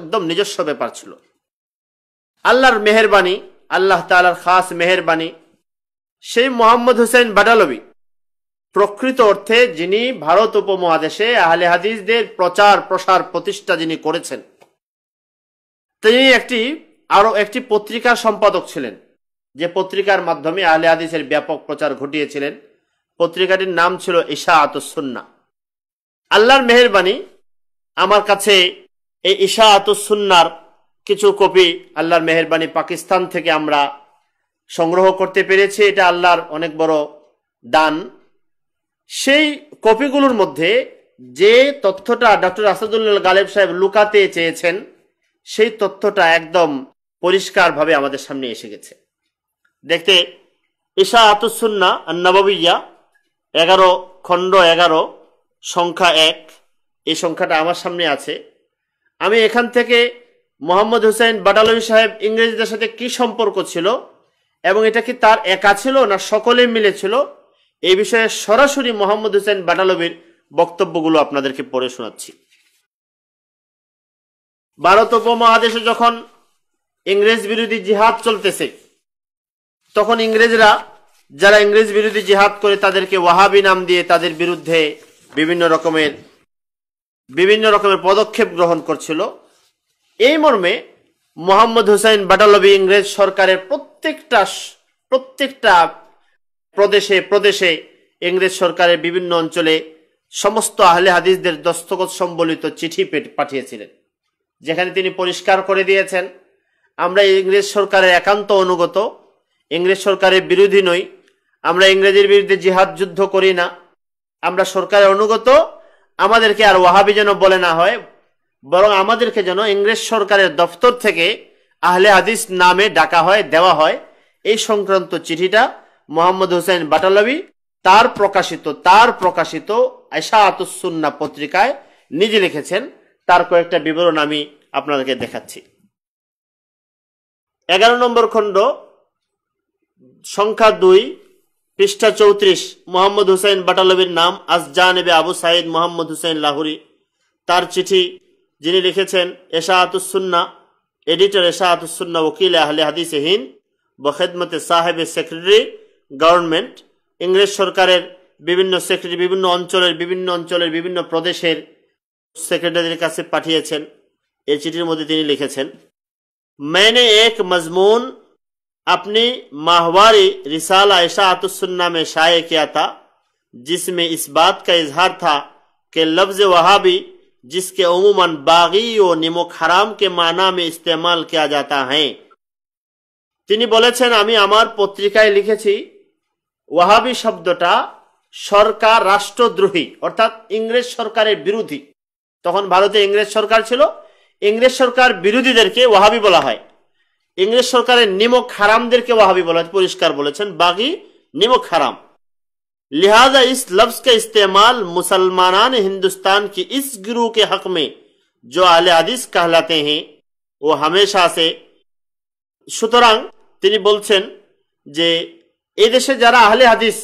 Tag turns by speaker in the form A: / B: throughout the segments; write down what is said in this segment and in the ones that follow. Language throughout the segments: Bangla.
A: একদম নিজস্ব ব্যাপার ছিল। আল্লাহর মেহেরবানি, আল্লাহ তালার খাস মেহেরবানি, সেই মোহাম্মদ হুসেন বাডালবি, প্রকৃত অর্থে যিনি ভারত উপমহাদেশে আহলে হাদিসদের প্রচার, প্রসার প্রতিষ্ঠা যিনি করেছেন, তিনি একটি আরও একটি পত্রিকার সম্পাদক ছিলেন, যে পত্রিকার মাধ্যমে আহলে হাদিসের ব্যাপক প্রচার ঘটিয়েছিলেন। পত্রিকাটির নাম ছিল ঈশা আতুসুন্না আল্লাহর মেহেরবানি আমার কাছে এই ঈশা আতুসুন্নার কিছু কপি আল্লাহর মেহেরবানি পাকিস্তান থেকে আমরা সংগ্রহ করতে পেরেছি। এটা আল্লাহর অনেক বড় দান। সেই কপিগুলোর মধ্যে যে তথ্যটা ডক্টর আসাদুল্লাহ গালেব সাহেব লুকাতে চেয়েছেন, সেই তথ্যটা একদম পরিষ্কারভাবে আমাদের সামনে এসে গেছে। দেখতে ঈশা আতুসুন্না নববিয়া এগারো খণ্ড এগারো, সংখ্যা এক। এই সংখ্যাটা আমার সামনে আছে। আমি এখান থেকে মোহাম্মদ হুসাইন বাটালবি সাহেব ইংরেজদের সাথে কি সম্পর্ক ছিল এবং এটা কি তার একা ছিল না সকলে মিলে ছিল? এই বিষয়ে সরাসরি মোহাম্মদ হুসেন বাটালবির বক্তব্যগুলো আপনাদেরকে পড়ে শোনাচ্ছি। ভারত উপমহাদেশে যখন ইংরেজ বিরোধী জিহাদ চলতেছে, তখন ইংরেজরা, যারা ইংরেজ বিরোধী জিহাদ করে তাদেরকে ওয়াহাবি নাম দিয়ে তাদের বিরুদ্ধে বিভিন্ন রকমের বিভিন্ন রকমের পদক্ষেপ গ্রহণ করছিল। এই মর্মে মোহাম্মদ হুসাইন বাটালবি ইংরেজ সরকারের প্রত্যেকটা প্রত্যেকটা প্রদেশে প্রদেশে ইংরেজ সরকারের বিভিন্ন অঞ্চলে সমস্ত আহলে হাদিসদের দস্তখত সম্বলিত চিঠি পাঠিয়েছিলেন। যেখানে তিনি পরিষ্কার করে দিয়েছেন, আমরা ইংরেজ সরকারের একান্ত অনুগত, ইংরেজ সরকারের বিরোধী নই, আমরা ইংরেজের বিরুদ্ধে জিহাদ যুদ্ধ করি না, আমরা সরকারের অনুগত আমাদেরকে আর ওয়াহাবি যেন বলে না হয়, বরং আমাদেরকে যেন ইংরেজ সরকারের দফতর থেকে আহলে হাদিস নামে ডাকা হয়, দেওয়া হয়। এই সংক্রান্ত চিঠিটা মোহাম্মদ হোসেন বাটালবি তার প্রকাশিত তার প্রকাশিত আয়সা আতুসুন্না পত্রিকায় নিজে লিখেছেন। তার কয়েকটা বিবরণ আমি আপনাদেরকে দেখাচ্ছি। এগারো নম্বর খণ্ড, সংখ্যা দুই পৃষ্ঠা চৌত্রিশ মোহাম্মদ হুসাইন বাটালবির নাম আসজান এবে আবু সাইদ মোহাম্মদ হুসাইন লাহুরি তার চিঠি যিনি লিখেছেন এশাহাতুসুন্না এডিটর এশাহাতুসুন্না ওকিল আহলে হাদিস হিন্দ বখেদমতে সাহেবের সেক্রেটারি গভর্নমেন্ট ইংরেজ সরকারের বিভিন্ন সেক্রেটারি বিভিন্ন অঞ্চলের বিভিন্ন অঞ্চলের বিভিন্ন প্রদেশের সেক্রেটারির কাছে পাঠিয়েছেন এই চিঠির মধ্যে তিনি লিখেছেন मैंने एक मजमून अपनी माहवारी रिसाला ऐशातुसन्ना में शाये किया था जिसमें इस बात का इजहार था कि लफ्ज वहाबी जिसके उमूमन बागी व निमुक हराम के माना में इस्तेमाल किया जाता है তিনি বলেছেন আমি আমার পত্রিকায় লিখেছি ওয়াহাবি শব্দটা সরকার রাষ্ট্রদ্রোহী অর্থাৎ ইংরেজ সরকারের বিরোধী তখন ভারতে ইংরেজ সরকার ছিল ইংরেজ সরকার বিরোধীদেরকে ওয়াহাবি বলা হয় ইংরেজ সরকারের নিমক হারামদেরকে ওয়াহাবি বলা হয় পরিষ্কার বলেছেন বাগি নিমক হারাম लिहाजा इस लफ्ज का इस्तेमाल मुसलमान हिंदुस्तान की इस गिरू के हक में जो आले हदीस कहलाते हैं वो हमेशा से সুতরাং তিনি বলছেন যে এদেশে যারা আহলে হাদিস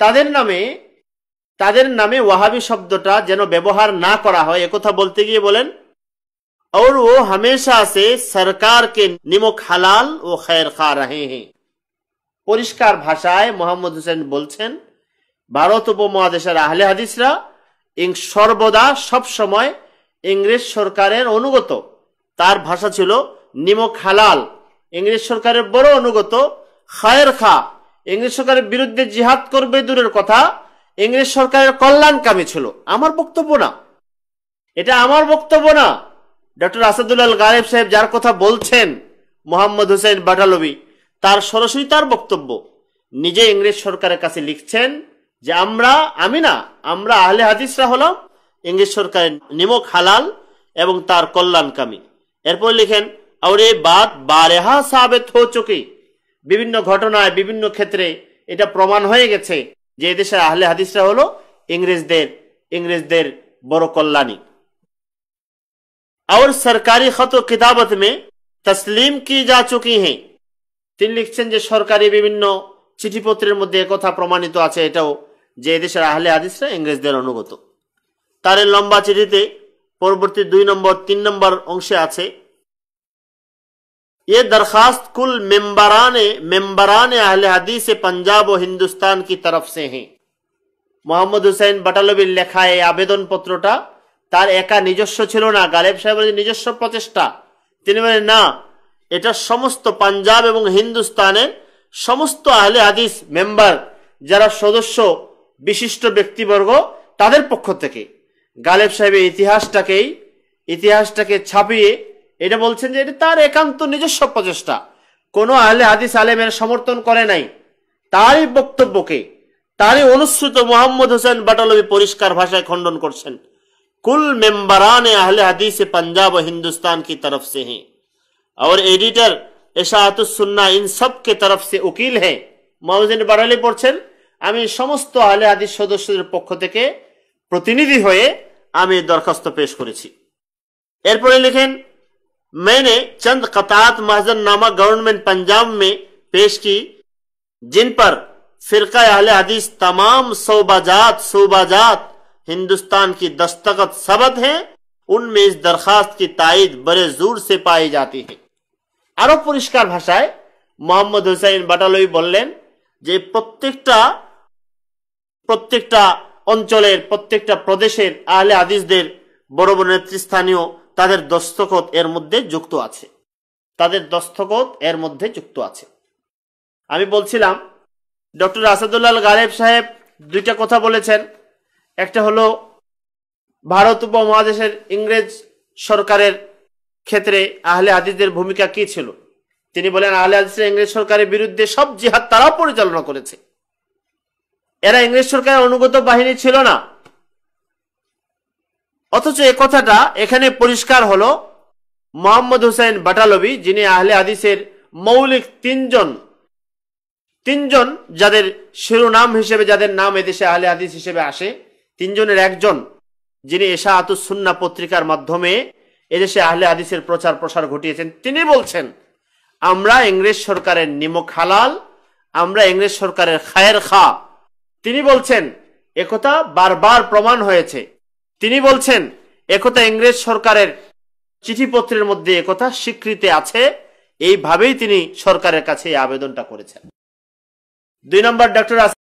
A: তাদের নামে তাদের নামে ওয়াহাবি শব্দটা যেন ব্যবহার না করা হয় একথা বলতে গিয়ে বলেন और वो हमेशा से सरकार के निमुख हलाल ও खैर खा रहे हैं পরিষ্কার ভাষায় মোহাম্মদ হোসেন বলছেন ভারত উপমহাদেশের আহলে হাদিসরা সর্বদা সব সময় ইংরেজ সরকারের অনুগত তার ভাষা ছিল নিমক হালাল ইংরেজ সরকারের বড় অনুগত খায়ের খা ইংরেজ সরকারের বিরুদ্ধে জিহাদ করবে দূরের কথা ইংরেজ সরকারের কল্যাণকামী ছিল আমার বক্তব্য না এটা আমার বক্তব্য না ডক্টর আসাদুল্লাহ গালেব সাহেব যার কথা বলছেন মোহাম্মদ হুসেন বাটালবি, তার সরাসরি তার বক্তব্য। নিজে ইংরেজ সরকারের কাছে লিখছেন যে, আমরা, আমি না, আমরা আহলে হাদিসরা হলাম ইংরেজ সরকারের নিমক হালাল এবং তার কল্যাণকামী। এরপর লিখেন আর বাদ বারেহা সাবেত হো বিভিন্ন ঘটনায়, বিভিন্ন ক্ষেত্রে এটা প্রমাণ হয়ে গেছে যে, এদেশের আহলে হাদিসরা হলো ইংরেজদের ইংরেজদের বড় কল্যাণী। और सरकारी खत व किताबत में तस्लीम की जा चुकी हैं তিনি লিখছেন যে সরকারি বিভিন্ন চিঠিপত্রের মধ্যে কথা প্রমাণিত আছে এটাও যে এদেশের আহলে হাদিসরা ইংরেজদের অনুগত তার এই লম্বা চিঠিতে পরবর্তী দুই নম্বর তিন নম্বর অংশে আছে ये दरखास्त कुल मेम्बरान मेम्बरान अहले हदीस पंजाब ও হিন্দুস্তান কি তরফ সে हैं মোহাম্মদ হুসাইন বাটালবির লেখা এই আবেদন পত্রটা তার একা নিজস্ব ছিল না। গালেব সাহেবের নিজস্ব প্রচেষ্টা, তিনি বলেন, না, এটা সমস্ত পাঞ্জাব এবং হিন্দুস্তানের সমস্ত আহলে হাদিস মেম্বার যারা সদস্য বিশিষ্ট ব্যক্তিবর্গ, তাদের পক্ষ থেকে। গালেব সাহেবের ইতিহাসটাকেই, ইতিহাসটাকে ছাপিয়ে এটা বলছেন যে এটা তার একান্ত নিজস্ব প্রচেষ্টা। কোনো আহলে হাদিস আলেমের সমর্থন করে নাই। তারই বক্তব্যকে, তারই অনুসৃত মোহাম্মদ হোসেন বাটালবি পরিষ্কার ভাষায় খণ্ডন করছেন। कुल मेंबरान अहले हदीस पंजाब और हिंदुस्तान की तरफ से हैं और एडिटर এশাহাতুসুন্না ইন সবকে তরফ সে উকিল হে মহাজিন বারালি পড়ছেন আমি সমস্ত আহলে হাদিস সদস্যদের পক্ষ থেকে প্রতিনিধি হয়ে আমি দরখাস্ত পেশ করেছি এরপরে লিখেন मैंने चंद कतात महजन नामा गवर्नमेंट पंजाब में पेश की जिन पर फिरका अहले हदीस तमाम सोबाजात सोबाजात हिंदुस्तान की दस्तखत सबद हैं उनमें इस दरखास्त की तायद बड़े जोर से पाई जाती है আরো পরিষ্কার ভাষায় মোহাম্মদ হুসাইন বাটালই বললেন যে প্রত্যেকটা প্রত্যেকটা অঞ্চলের প্রত্যেকটা প্রদেশের আহলে হাদিসদের বড় বড় নেতৃস্থানীয় তাদের দস্তখত এর মধ্যে যুক্ত আছে তাদের দস্তখত এর মধ্যে যুক্ত আছে আমি বলছিলাম ডক্টর আসাদুল্লাহ গালেব সাহেব দুইটা কথা বলেছেন একটা হলো ভারত উপমহাদেশের ইংরেজ সরকারের ক্ষেত্রে আহলে হাদিসদের ভূমিকা কি ছিল? তিনি বলেন, আহলে হাদিসের ইংরেজ সরকারের বিরুদ্ধে সব জিহাদ তারাও পরিচালনা করেছে। এরা ইংরেজ সরকারের অনুগত বাহিনী ছিল না। অথচ এ কথাটা এখানে পরিষ্কার হলো, মোহাম্মদ হুসাইন বাটালবি যিনি আহলে হাদিসের মৌলিক তিনজন তিনজন যাদের শিরোনাম হিসেবে, যাদের নাম এদেশে আহলে হাদিস হিসেবে আসে তিনজনের একজন, যিনি এশা আতুসুন্না পত্রিকার মাধ্যমে এদেশে আহলে হাদিসের প্রচার প্রসার ঘটিয়েছেন, তিনি বলছেন, আমরা ইংরেজ সরকারের নিমক হালাল, আমরা ইংরেজ সরকারের খায়ের খা তিনি বলছেন, একথা বারবার প্রমাণ হয়েছে। তিনি বলছেন, একথা ইংরেজ সরকারের চিঠিপত্রের মধ্যে একথা স্বীকৃতি আছে। এইভাবেই তিনি সরকারের কাছে এই আবেদনটা করেছেন। দুই নম্বর, ডক্টর